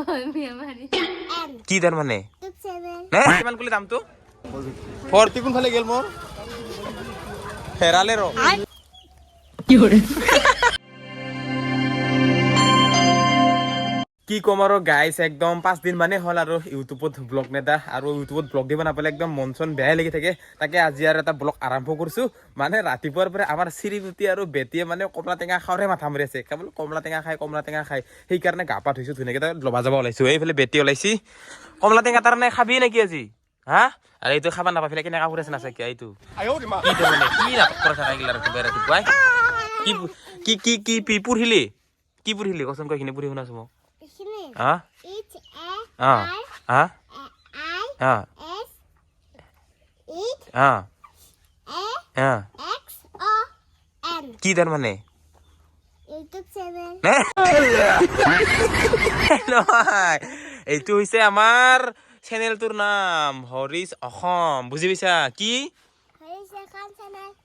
কি তাৰ মানে? নে কিমান ক'লে দামটো ফৰ্টি কোনফালে গেল মোৰ। হেৰালে ৰ কি ক'ম আৰু গাইছ একদম পাঁচদিন মানে হ'ল আৰু ইউটিউবত ব্লগ নেদা। আৰু ইউটিউবত ব্লগ দিব নাপালে একদম মন চন বেয়াই লাগি থাকে। তাকে আজি আৰু এটা ব্লগ আৰম্ভ কৰিছোঁ। মানে ৰাতিপুৱাৰ পৰা আমাৰ চিৰিগুটি আৰু বেটিয়ে মানে কমলা টেঙা খাওঁৰে মাথা মাৰি আছে। কেৱল কমলা টেঙা খাই কমলা টেঙা খাই। সেইকাৰণে গা পা ধুইছোঁ ধুনীয়াকৈ তাত লবা যাব ওলাইছোঁ। এইফালে বেটি ওলাইছি। কমলা টেঙা তাৰ মানে খাবি নেকি আজি? হা? আৰু এইটো খাবা নাপাই ফেলে কেনেকা কৰি আছে নাচাকিয়া এইটো কি তাৰমানে কি নাটক কৰা থাকা এইগিলা ৰাতিপুৱাই ৰাতিপুৱাই কি কি কি কি কি পুৰহিলি? কি পুৰহিলি? কচোন কৈ এইখিনি পুৰি শুনাছো মোক। এইখিনি হা এইচ এ হা আই হা আই হা এছ এইট হা এ হা এক্স অ কি ইউটিউব নহয় এইটো হৈছে আমাৰ চেনেলটোৰ নাম হৰিছ অসম। বুজি পাইছা? কি?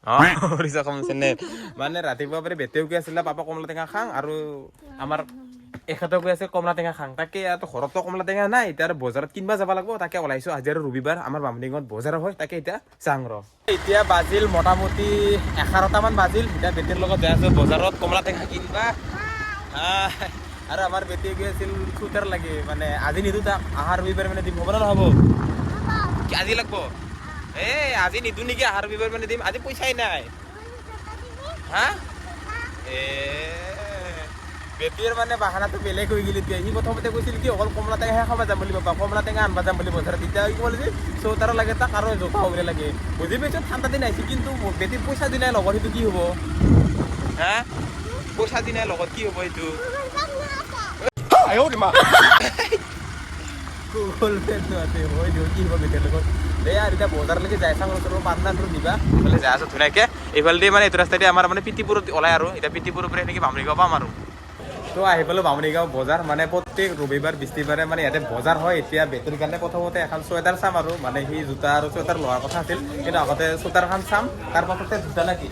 অ হৰিছ অসম চেনেল মানে ৰাতিপুৱা পৰা বেটেও কৈ আছিলে পাপা কমলা টেঙা খাং আৰু আমাৰ এখেতেও কৈ আছে কমলা টেঙা খাং। তাকে ইয়াতো ঘৰতো কমলা টেঙা নাই এতিয়া আৰু বজাৰত কিনবা যাব লাগিব তাকে ওলাইছো আজি আৰু ৰবিবাৰ আমাৰ বামুণীগত বজাৰ হয় তাকে এতিয়া চাং ৰ। এতিয়া বাজিল মোটামুটি এঘাৰটামান বাজিল এতিয়া বেটিৰ লগত যাই আছো বজাৰত কমলা টেঙা কিনবা। আহ, আৰু আমাৰ বেটি গৈ আছিল চুটাৰ লাগে মানে আজি নিদো তাক আহাৰ ৰবিবাৰ মানে দিম হ'ব না নহ'ব? আজি লাগব? এ আজি নিদো নেকি আহাৰ ৰবিবাৰ মানে দিম আজি পইচাই নাই। হা? এ বেটিৰ মানে বাহানাটো বেলেগ হৈ গ'ল এতিয়া। সি প্ৰথমতে কৈছিল কি অকল কমলা টেঙাহে খাব যাম বুলি পাপা কমলা টেঙা আনবা যাম বুলি বজাৰত তেতিয়া কি ক'লে যে চৌতাৰো লাগে তাক আৰু জোতা হ'বলৈ লাগে। বুজি পাইছোঁ ঠাণ্ডা দিন আহিছে কিন্তু বেটিৰ পইচা দি নাই লগত সেইটো কি হ'ব? হা? পইচা দি নাই লগত কি হ'ব এইটো? আছোঁ এইফালেদি মানে এইটো ৰাস্তাইদি আমাৰ মানে পিটিপুৰত ওলাই আৰু। এতিয়া পিটিপুৰৰ পৰা এনেকৈ বামুণীগাঁও পাম আৰু। তো আহি পালোঁ বামুণীগাঁও বজাৰ। মানে প্ৰত্যেক ৰবিবাৰ, বৃহস্পতিবাৰে মানে ইয়াতে বজাৰ হয়। এতিয়া বেটিৰ কাৰণে প্ৰথমতে এখন চুৱেটাৰ চাম আৰু। মানে সি জোতা আৰু চুৱেটাৰ লোৱাৰ কথা আছিল। কিন্তু আগতে চুৱেটাৰখন চাম। তাৰ পাছতে জোতা নেকি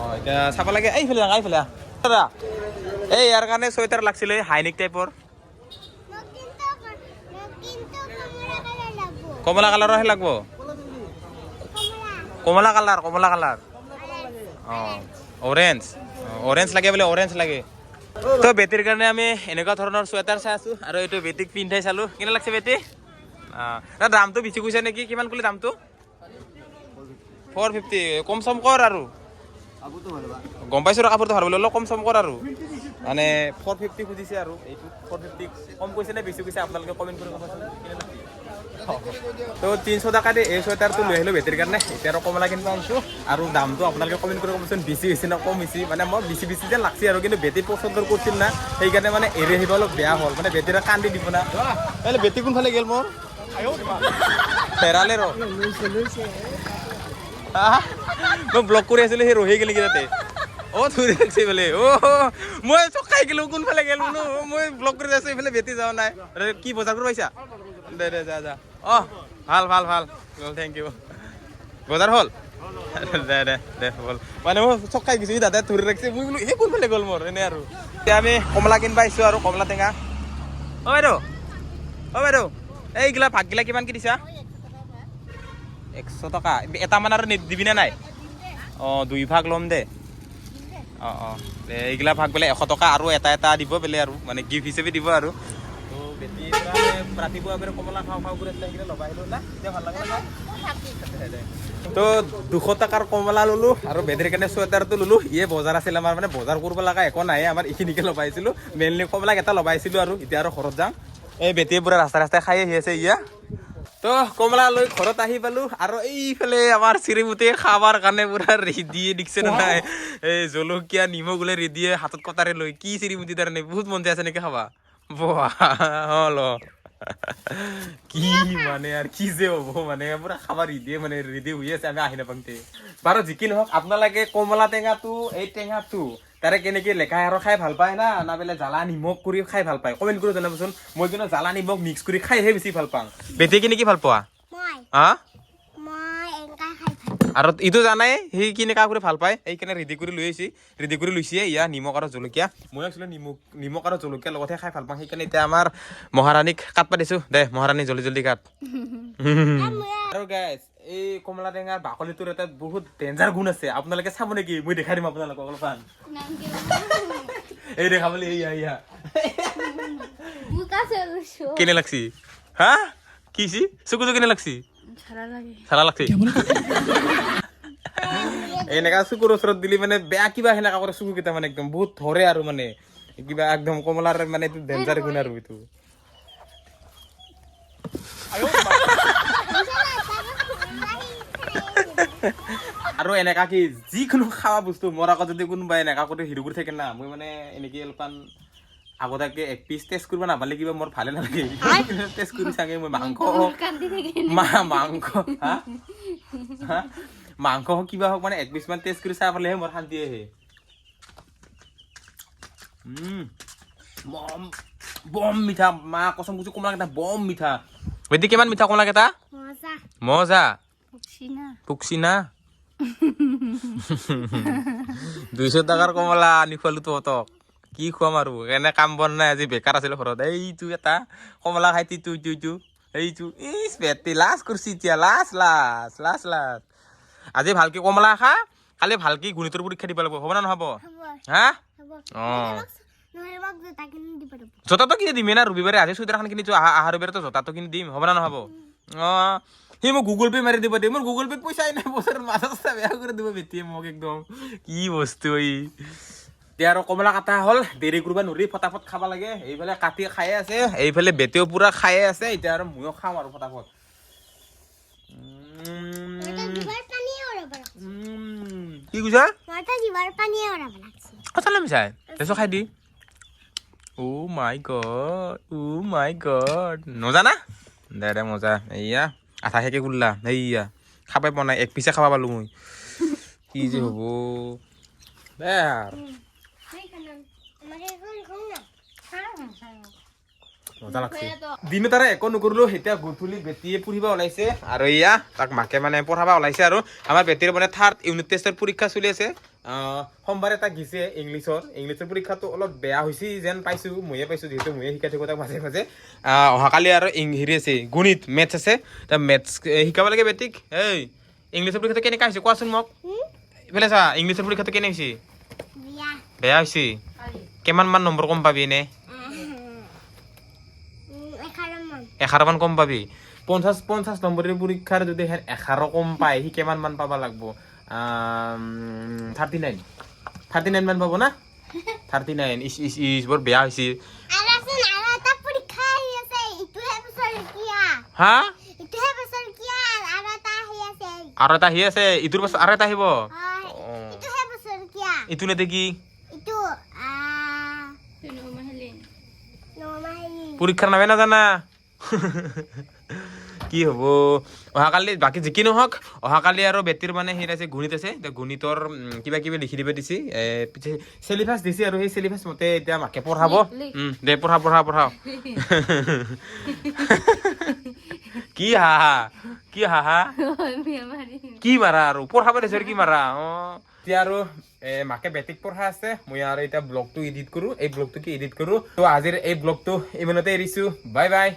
অঁ, এতিয়া চাব লাগে। এইফালে এইফালে। দাদা, এই ইয়াৰ কাৰণে চুৱেটাৰ লাগিছিলে হাইনেক টাইপৰ। কমলা কালাৰৰহে লাগব। কমলা কালাৰ কমলা কালাৰ। অঁ অৰেঞ্জ অৰেঞ্জ লাগে বোলে অৰেঞ্জ লাগে। তো বেটিৰ কাৰণে আমি এনেকুৱা ধৰণৰ চুৱেটাৰ চাই আছোঁ আৰু এইটো বেটিক পিন্ধাই চালোঁ। কেনে লাগছে বেটি অঁ দামটো বেছি কৈছে নেকি? কিমান ক'লি দামটো? ফ'ৰ ফিফটি কম চম কৰ আৰু। গম পাইছোঁ কাপোৰটো ভালো বুলি অলপ কম চম কৰ আৰু। মানে ফ'ৰ ফিফটি খুজিছে আৰু। এইটো ফ'ৰ ফিফটি কম কৈছে নে বেছি কৈছে আপোনালোকে কমেণ্ট কৰি ক'বচোন তো তিনিশ টকা দি এই চুৱেটাৰটো লৈ আহিলোঁ বেটিৰ কাৰণে। এতিয়া আৰু কমলা কিনিব আনিছোঁ। আৰু দামটো আপোনালোকে কমেণ্ট কৰি ক'বচোন বেছি হৈছে নে কম হৈছে? মানে মই বেছি বেছি যেন লাগছে আৰু কিন্তু বেটি পচন্দ কৰিছিল না সেইকাৰণে মানে এৰি আহিব অলপ বেয়া হ'ল। মানে বেটিৰে কান্দি দিব না। এই বেটি কোনফালে গ'ল মোৰ হেৰালে ৰ। মই ব্লক কৰি আছিলোঁ সেই ৰহি গেলি তাতে অ ধৰি ৰাখছে বোলে। অ মই চক খাই গেলো কোনফালে গেলো মই ব্লক কৰি আছোঁ, এইফালে বেটি যোৱা নাই। কি বজাৰ কৰি পাইছা দে দে, যা যা। অ, ভালো ভালো ভালো। থেংক ইউ বজাৰ হ'ল? দে দে দে বল মানে মই চক খাই গৈছোঁ ধৰি ৰাখিছে। মই বোলো এই কোনফালে গ'ল মোৰ? এনে আৰু। এতিয়া আমি কমলা কিনিব আহিছোঁ আৰু, কমলা টেঙা। অ, বাইদেউ। অ, বাইদেউ। এইগিলা ভাতগিলা কিমান কি দিছা? একশ টকা। এটামান আৰু নি- দিবিনে নাই? অঁ, দুই ভাগ ল'ম দে। অঁ অঁ। এইগিলা ভাগ বোলে এশ টকা আৰু এটা এটা দিব বোলে আৰু মানে গিফ্ট হিচাপে দিব আৰু। তো দুশ টকাৰ কমলা ল'লোঁ আৰু বেটিৰ কাৰণে চুৱেটাৰটো ল'লোঁ। ইয়ে বজাৰ আছিল আমাৰ মানে বজাৰ কৰিব লগা একো নাই আমাৰ এইখিনিকে লগাইছিলোঁ। মেইনলি কমলাক এটা লগাইছিলোঁ আৰু এতিয়া আৰু ঘৰত যাওঁ এই বেটিয়ে পুৰা ৰাস্তাই ৰাস্তাই খাই আহি আছে ইয়া। তো কমলা লৈ ঘৰত আহি পালো আৰু এইফালে আমাৰ চিৰিমুটিয়ে খাবাৰ কাৰণে পুৰা ৰেডিয়ে দিছে নে নাই? এই জলকীয়া নিমখ বোলে ৰেডিয়ে হাতত কটাৰে লৈ কি চিৰিমুটি তাৰ নাই বহুত মন যায় আছে নেকি খাবা? বাহ হল কি মানে আৰু কি যে হ'ব মানে পুৰা খাবাৰ ৰেডিয়ে মানে ৰেডি হৈ আছে আমি আহি নাপাওঁতে। বাৰু যি কি নহওক আপোনালোকে কমলা টেঙাটো এই টেঙাটো তাৰে কেনেকে লেখাই আৰু খাই ভালো পায় না? না বোলে জ্বালা নিমখ কৰি খাই ভালো পায়। কমেণ্ট কৰি জনাবচোন। মই কিন্তু জ্বালা নিমখ মিক্স কৰি খাইহে বেছি ভালো পাওঁ। বেটি কেনেকে ভালো পোৱা? হা? আৰু ইটো জানাই সি কেনেকা কৰি ভালো পায়? সেইকাৰণে ৰেডি কৰি লৈ আহিছে। ৰেডি কৰি লৈছে ইয়া নিমখ আৰু জলকীয়া। মই একচুৱেলি নিমখ নিমখ আৰু জলকীয়া লগতহে খাই ভালো পাওঁ। সেইকাৰণে এতিয়া আমাৰ মহাৰাণীক কাট পাতিছো। দে মহাৰাণী জল্দি জল্দি কাট। আৰু গাইজ এই কমলা টেঙাৰ বাকলিটোৰ এটা বহুত ডেঞ্জাৰ গুণ আছে। আপোনালোকে চাব নেকি? মই দেখাই দিম আপোনালোকক অলপমান এই দেখাবলৈ এয়া এয়া কেনে লাগছি? হা? কিছি চকুটো কেনে লাগছি? চালা লাগছি। এনেকা চকুৰ ওচৰত দিলি মানে বেয়া কিবা সেনেকা কৰে চকু কেইটা মানে একদম বহুত ধৰে আৰু মানে। কিবা একদম কমলাৰ মানে এইটো ডেঞ্জাৰ গুণ আৰু এইটো। আৰু এনেকা কি যিকোনো খাৱা বস্তু মোৰ আগত যদি কোনোবাই এনেকা কৰি হিৰো কৰি থাকে না মই মানে এনেকে অলপমান আগতীয়াকে এক পিচ টেষ্ট কৰিব নাপালে কিবা মোৰ ভালে নালাগে। টেষ্ট কৰি চাগে মই মাংস মা মাংস? মাংস হওক কিবা হওক মানে এক পিচ মান টেষ্ট কৰি চাই পালেহে মোৰ শান্তি আহে। বম বম মিঠা মা কচম কৈছো কমলাকেইটা বম মিঠা। বেটি কিমান মিঠা কমলাকেইটা মজা। মজা পুকচিনা দুইশ টকাৰ কমলা আনি খুৱালো তহঁতক। কি খুৱাম আৰু? এনে কাম বন নাই আজি বেকাৰ আছিলে ঘৰত। এইটো এটা কমলা খাই তিটো ইটো ইটো এইটো ইচ বেটি লাজ কৰিছি এতিয়া। লাজ লাজ লাজ লাজ। আজি ভালকে কমলা খা কালি ভালকে গণিতৰ পৰীক্ষা দিব লাগিব। হ'ব না নহ'ব? হ'ব হা? অঁ। কিনি জোতাটো কিনি দিমেই না ৰবিবাৰে। আজি চুইটাৰখন কিনিছো আহা আহা ৰবিবাৰেতো জোতাটো কিনি দিম। হ'ব না নহ'ব? অঁ। সি মোক গুগল পে' মাৰি দিব দে। মোৰ গুগল পে'ত পইচাই নাই বছৰ মাথা চাথা বেয়া কৰি দিব বেটিয়ে মোক একদম। কি বস্তু ই। এতিয়া আৰু কমলা কাটা হ'ল দেৰি কৰিব নোৱাৰি ফটাফট খাব লাগে। এইফালে কাটি খায়ে আছে এইফালে বেটেও পুৰা খায়ে আছে। এতিয়া আৰু ময়ো খাওঁ আৰু ফটাফট। কি কৈছা? ওলাব মিছাই দেছো খাই দি। ও মাই গড ও মাই গড। নজানা দে দে মজা। এইয়া আঠা শেষে গুল্লা এইয়া খাবাই পোৱা নাই, এক পিছে খাব পালোঁ মই। কি যে হ'ব। দে আৰু আমাকে এখন খাওঁ না মজা লাগছে। দিনো তাৰে একো নকৰিলো এতিয়া গধূলি বেটিয়ে পঢ়িব ওলাইছে। আৰু এয়া তাক মাকে মানে পঢ়াব ওলাইছে আৰু। আমাৰ বেটিৰ মানে থাৰ্ড ইউনিট টেষ্টৰ পৰীক্ষা চলি আছে। সোমবাৰে তাক দিছে ইংলিছৰ ইংলিছৰ পৰীক্ষাটো অলপ বেয়া হৈছে যেন পাইছোঁ ময়ে পাইছোঁ যিহেতু ময়ে শিকাই থাকোঁ তাক মাজে মাজে। অহাকালি আৰু হেৰি আছে গণিত মেথছ আছে। তাৰ মেথছ শিকাব লাগে বেটিক। এই ইংলিছৰ পৰীক্ষাটো কেনেকুৱা হৈছে কোৱাচোন মোক। এইফালে চা ইংলিছৰ পৰীক্ষাটো কেনে হৈছে? বেয়া। হৈছে? কিমান মান নম্বৰ কম পাবি এনে? মান। এঘাৰমান কম পাবি। পঞ্চাছ পঞ্চাছ নম্বৰৰ পৰীক্ষাৰ যদি এঘাৰ কম পায় সি কিমান মান পাব লাগব? থাৰ্টি নাইন থাৰ্টি নাইন মান পাব না? থাৰ্টি নাইন ইচ ইচ ইচ বৰ বেয়া হৈছে। হা আৰু এটা আহি আছে। ইটোৰ পাছত আৰু এটা আহিব। হয় ইটো নেতে কি পৰীক্ষাৰ নামে নাজানা। কি হ'ব? অহাকালি বাকী যি কি নহওক অহাকালি আৰু বেটিৰ মানে হেৰি আছে গণিত আছে। এতিয়া গণিতৰ কিবা কিবি লিখি দিব দিছে। চেলিভাছ দিছে আৰু সেই চেলিভাছ মতে এতিয়া মাকে পঢ়াব। দে পঢ়া পঢ়া পঢ়াও। কি হাহা কি হাহা। কি মাৰা আৰু পঢ়াব দিছে কি মাৰা অঁ। এতিয়া আৰু এ, মাকে বেটিক পঢ়া আছে মই আৰু এতিয়া ব্লগটো এডিট কৰোঁ। এই ব্লগটো কি এডিট কৰোঁ? তো আজিৰ এই ব্লগটো ইমানতে এৰিছোঁ। Bye bye.